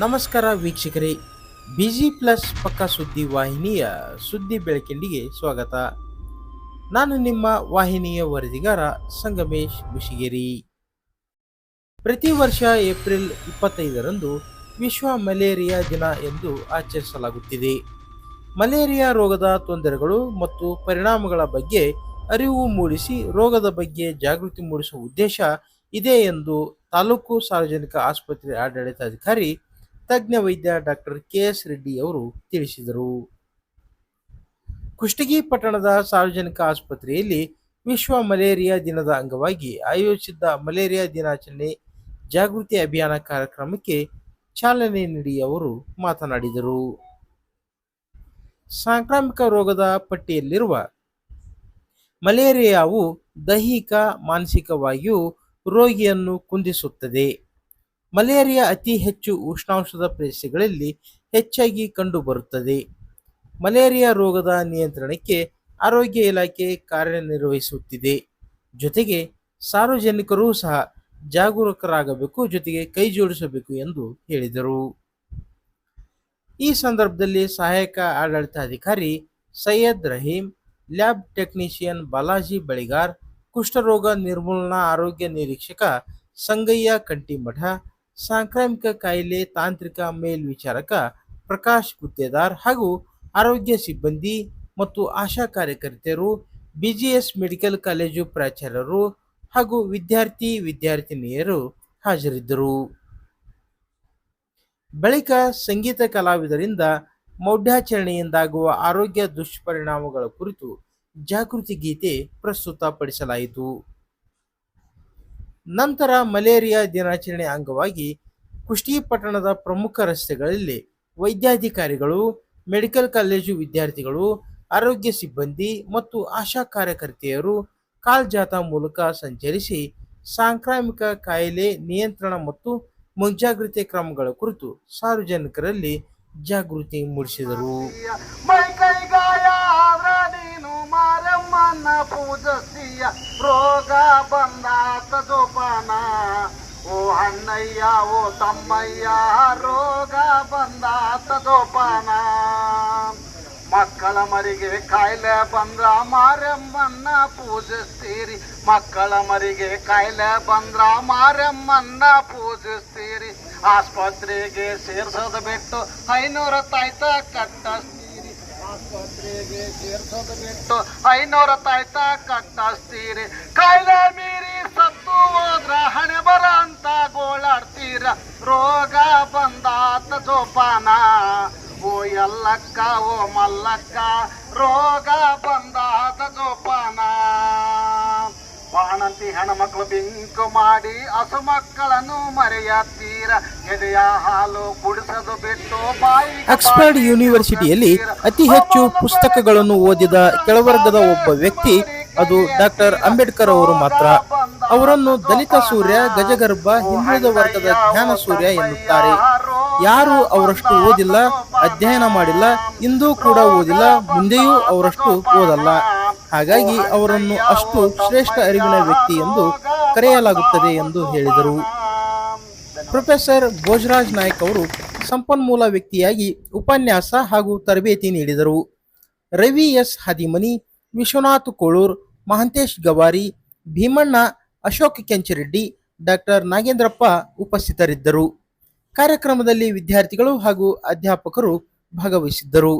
ನಮಸ್ಕಾರ ವೀಕ್ಷಕರೇ, busy plus ಪಕ್ಕ ಸುದ್ದಿ ವಾಹಿನಿಯ ಸುದ್ದಿ ಬೆಳಕಿಂಡಿಗೆ ಸ್ವಾಗತ. ನಾನು ನಿಮ್ಮ ವಾಹಿನಿಯ ವರದಿಗಾರ ಸಂಗಮೇಶ್ ಬಿಶಿಗೇರಿ ಪ್ರತಿ ವರ್ಷ ಏಪ್ರಿಲ್ ಇಪ್ಪತ್ತೈದರಂದು ವಿಶ್ವ ಮಲೇರಿಯಾ ದಿನ ಎಂದು ಆಚರಿಸಲಾಗುತ್ತಿದೆ. ಮಲೇರಿಯಾ ರೋಗದ ತೊಂದರೆಗಳು ಮತ್ತು ಪರಿಣಾಮಗಳ ಬಗ್ಗೆ ಅರಿವು ಮೂಡಿಸಿ ರೋಗದ ಬಗ್ಗೆ ಜಾಗೃತಿ ಮೂಡಿಸುವ ಉದ್ದೇಶ ಇದೆ ಎಂದು ತಾಲೂಕು ಸಾರ್ವಜನಿಕ ಆಸ್ಪತ್ರೆ ಆಡಳಿತಾಧಿಕಾರಿ ತಜ್ಞ ವೈದ್ಯ ಡಾಕ್ಟರ್ ಕೆ ಎಸ್ ರೆಡ್ಡಿ ಅವರು ತಿಳಿಸಿದರು. ಕುಷ್ಟಗಿ ಪಟ್ಟಣದ ಸಾರ್ವಜನಿಕ ಆಸ್ಪತ್ರೆಯಲ್ಲಿ ವಿಶ್ವ ಮಲೇರಿಯಾ ದಿನದ ಅಂಗವಾಗಿ ಆಯೋಜಿಸಿದ್ದ ಮಲೇರಿಯಾ ದಿನಾಚರಣೆ ಜಾಗೃತಿ ಅಭಿಯಾನ ಕಾರ್ಯಕ್ರಮಕ್ಕೆ ಚಾಲನೆ ನೀಡಿ ಅವರು ಮಾತನಾಡಿದರು. ಸಾಂಕ್ರಾಮಿಕ ರೋಗದ ಪಟ್ಟಿಯಲ್ಲಿರುವ ಮಲೇರಿಯಾವು ದೈಹಿಕ, ಮಾನಸಿಕವಾಗಿಯೂ ರೋಗಿಯನ್ನು ಕುಂದಿಸುತ್ತದೆ. ಮಲೇರಿಯಾ ಅತಿ ಹೆಚ್ಚು ಉಷ್ಣಾಂಶದ ಪ್ರದೇಶಗಳಲ್ಲಿ ಹೆಚ್ಚಾಗಿ ಕಂಡುಬರುತ್ತದೆ. ಮಲೇರಿಯಾ ರೋಗದ ನಿಯಂತ್ರಣಕ್ಕೆ ಆರೋಗ್ಯ ಇಲಾಖೆ ಕಾರ್ಯನಿರ್ವಹಿಸುತ್ತಿದೆ. ಜೊತೆಗೆ ಸಾರ್ವಜನಿಕರೂ ಸಹ ಜಾಗರೂಕರಾಗಬೇಕು, ಜೊತೆಗೆ ಕೈ ಜೋಡಿಸಬೇಕು ಎಂದು ಹೇಳಿದರು. ಈ ಸಂದರ್ಭದಲ್ಲಿ ಸಹಾಯಕ ಆಡಳಿತಾಧಿಕಾರಿ ಸೈಯದ್ ರಹೀಂ, ಲ್ಯಾಬ್ ಟೆಕ್ನಿಷಿಯನ್ ಬಾಲಾಜಿ ಬಳಿಗಾರ್, ಕುಷ್ಠರೋಗ ನಿರ್ಮೂಲನಾ ಆರೋಗ್ಯ ನಿರೀಕ್ಷಕ ಸಂಗಯ್ಯ ಕಂಟಿಮಠ ಸಾಂಕ್ರಾಮಿಕ ಕಾಯಿಲೆ, ತಾಂತ್ರಿಕ ಮೇಲ್ವಿಚಾರಕ ಪ್ರಕಾಶ್ ಗುತ್ತೇದಾರ್ ಹಾಗೂ ಆರೋಗ್ಯ ಸಿಬ್ಬಂದಿ ಮತ್ತು ಆಶಾ ಕಾರ್ಯಕರ್ತೆಯರು, ಬಿಜಿಎಸ್ ಮೆಡಿಕಲ್ ಕಾಲೇಜು ಪ್ರಾಚಾರ್ಯರು ಹಾಗೂ ವಿದ್ಯಾರ್ಥಿ ವಿದ್ಯಾರ್ಥಿನಿಯರು ಹಾಜರಿದ್ದರು. ಬಳಿಕ ಸಂಗೀತ ಕಲಾವಿದರಿಂದ ಮೌಢ್ಯಾಚರಣೆಯಿಂದಾಗುವ ಆರೋಗ್ಯ ದುಷ್ಪರಿಣಾಮಗಳ ಕುರಿತು ಜಾಗೃತಿ ಗೀತೆ ಪ್ರಸ್ತುತಪಡಿಸಲಾಯಿತು. ನಂತರ ಮಲೇರಿಯಾ ದಿನಾಚರಣೆ ಅಂಗವಾಗಿ ಕುಷ್ಟಿ ಪಟ್ಟಣದ ಪ್ರಮುಖ ರಸ್ತೆಗಳಲ್ಲಿ ವೈದ್ಯಾಧಿಕಾರಿಗಳು, ಮೆಡಿಕಲ್ ಕಾಲೇಜು ವಿದ್ಯಾರ್ಥಿಗಳು, ಆರೋಗ್ಯ ಸಿಬ್ಬಂದಿ ಮತ್ತು ಆಶಾ ಕಾರ್ಯಕರ್ತೆಯರು ಕಾಲ್ ಜಾಥಾ ಮೂಲಕ ಸಂಚರಿಸಿ ಸಾಂಕ್ರಾಮಿಕ ಕಾಯಿಲೆ ನಿಯಂತ್ರಣ ಮತ್ತು ಮುಂಜಾಗ್ರತೆ ಕ್ರಮಗಳ ಕುರಿತು ಸಾರ್ವಜನಿಕರಲ್ಲಿ ಜಾಗೃತಿ ಮೂಡಿಸಿದರು. ಮಾರಮ್ಮನ ಪೂಜಿಸ್ತೀಯ ರೋಗ ಬಂದಾತ ಜೋಪಾನ ಓ ಅಣ್ಣಯ್ಯ, ಓ ತಮ್ಮಯ್ಯ, ರೋಗ ಬಂದಾತ ಜೋಪಾನ ಮಕ್ಕಳ ಮರಿಗೆ ಕಾಯಿಲೆ ಬಂದ್ರ ಮಾರಮ್ಮನ್ನ ಪೂಜಿಸ್ತೀರಿ. ಮಕ್ಕಳ ಮರಿಗೆ ಕಾಯಿಲೆ ಬಂದ್ರ ಮಾರಮ್ಮನ್ನ ಪೂಜಿಸ್ತೀರಿ. ಆಸ್ಪತ್ರೆಗೆ ಸೇರ್ಸೋದು ಬಿಟ್ಟು ಐನೂರ ತಾಯ್ತ ಕಟ್ಟಿಸ್ತೀರಿ. ಐನೂರ ತಾಯ್ತ ಕಟ್ಟಿಸ್ತೀರಿ. ಕಾಯಿಲೆ ಮೀರಿ ಸತ್ತು ಹೋದ್ರ ಹಣೆ ಬರ ಅಂತ ಗೋಳಾಡ್ತೀರ. ರೋಗ ಬಂದಾತ ಜೋಪಾನ. ಓ ಎಲ್ಲಕ್ಕ ಓ ಮಲ್ಲಕ್ಕ, ರೋಗ ಬಂದಾತ ಜೋಪಾನ. ಬಾಣಂತಿ ಹೆಣ್ಮಕ್ಳು ಬಿಂಕು ಮಾಡಿ ಹಸು ಮಕ್ಕಳನ್ನು ಮರೆಯತ್ತೀರ. ಎದೆಯ ಹಾಲು ಕುಡಿಸದು ಬಿಟ್ಟು ಬಾಯಿ ಆಕ್ಸ್ಫರ್ಡ್ ಯೂನಿವರ್ಸಿಟಿಯಲ್ಲಿ ಅತಿ ಹೆಚ್ಚು ಪುಸ್ತಕಗಳನ್ನು ಓದಿದ ಕೆಳವರ್ಗದ ಒಬ್ಬ ವ್ಯಕ್ತಿ ಅದು ಡಾಕ್ಟರ್ ಅಂಬೇಡ್ಕರ್ ಅವರು ಮಾತ್ರ. ಅವರನ್ನು ದಲಿತ ಸೂರ್ಯ ಗಜಗರ್ಭ ಹಿಂದುಳಿದ ವರ್ಗದ ಜ್ಞಾನ ಸೂರ್ಯ ಎನ್ನುತ್ತಾರೆ. ಯಾರು ಅವರಷ್ಟು ಓದಿಲ್ಲ ಅಧ್ಯಯನ ಮಾಡಿಲ್ಲ ಇಂದೂ ಕೂಡ ಓದಿಲ್ಲ ಮುಂದೆಯೂ ಅವರಷ್ಟು ಓದಲ್ಲ. ಹಾಗಾಗಿ ಅವರನ್ನು ಅಷ್ಟು ಶ್ರೇಷ್ಠ ಅರಿವಿನ ವ್ಯಕ್ತಿ ಎಂದು ಕರೆಯಲಾಗುತ್ತದೆ ಎಂದು ಹೇಳಿದರು. ಪ್ರೊಫೆಸರ್ ಭೋಜರಾಜ್ ನಾಯ್ಕ್ ಅವರು ಸಂಪನ್ಮೂಲ ವ್ಯಕ್ತಿಯಾಗಿ ಉಪನ್ಯಾಸ ಹಾಗೂ ತರಬೇತಿ ನೀಡಿದರು. ರವಿ ಎಸ್. ಹದಿಮನಿ, ವಿಶ್ವನಾಥ್ ಕೋಳೂರ್, ಮಹಂತೇಶ್ ಗವಾರಿ, ಭೀಮಣ್ಣ, ಅಶೋಕ್ ಕೆಂಚರೆಡ್ಡಿ, ಡಾಕ್ಟರ್ ನಾಗೇಂದ್ರಪ್ಪ ಉಪಸ್ಥಿತರಿದ್ದರು. ಕಾರ್ಯಕ್ರಮದಲ್ಲಿ ವಿದ್ಯಾರ್ಥಿಗಳು ಹಾಗೂ ಅಧ್ಯಾಪಕರು ಭಾಗವಹಿಸಿದ್ದರು.